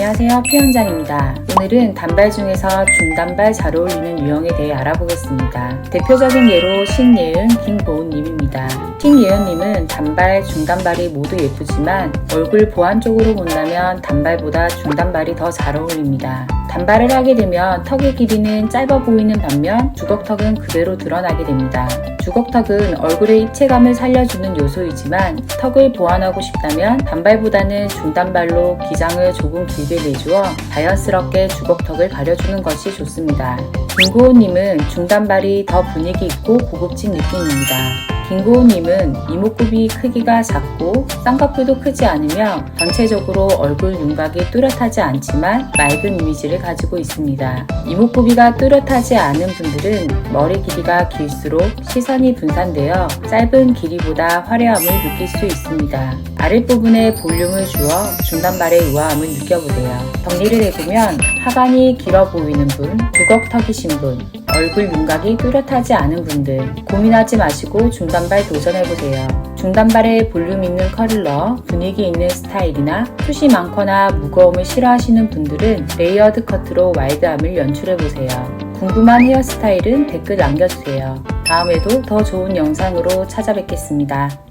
안녕하세요. 피원장입니다. 오늘은 단발 중에서 중단발 잘 어울리는 유형에 대해 알아보겠습니다. 대표적인 예로 신예은, 김고은님입니다. 신예은님은 단발, 중단발이 모두 예쁘지만 얼굴 보안 쪽으로 본다면 단발보다 중단발이 더 잘 어울립니다. 단발을 하게 되면 턱의 길이는 짧아 보이는 반면 주걱턱은 그대로 드러나게 됩니다. 주걱턱은 얼굴의 입체감을 살려주는 요소이지만 턱을 보완하고 싶다면 단발보다는 중단발로 기장을 조금 길게 내주어 자연스럽게 주걱턱을 가려주는 것이 좋습니다. 김고은님은 중단발이 더 분위기 있고 고급진 느낌입니다. 김고은님은 이목구비 크기가 작고 쌍꺼풀도 크지 않으며 전체적으로 얼굴 윤곽이 뚜렷하지 않지만 맑은 이미지를 가지고 있습니다. 이목구비가 뚜렷하지 않은 분들은 머리 길이가 길수록 시선이 분산되어 짧은 길이보다 화려함을 느낄 수 있습니다. 아랫부분에 볼륨을 주어 중단발의 우아함을 느껴보세요. 정리를 해보면 하반이 길어 보이는 분, 주걱턱이신 분, 얼굴 윤곽이 뚜렷하지 않은 분들 고민하지 마시고 중단발 도전해보세요. 중단발에 볼륨 있는 컬러, 분위기 있는 스타일이나 숱이 많거나 무거움을 싫어하시는 분들은 레이어드 커트로 와이드함을 연출해보세요. 궁금한 헤어스타일은 댓글 남겨주세요. 다음에도 더 좋은 영상으로 찾아뵙겠습니다.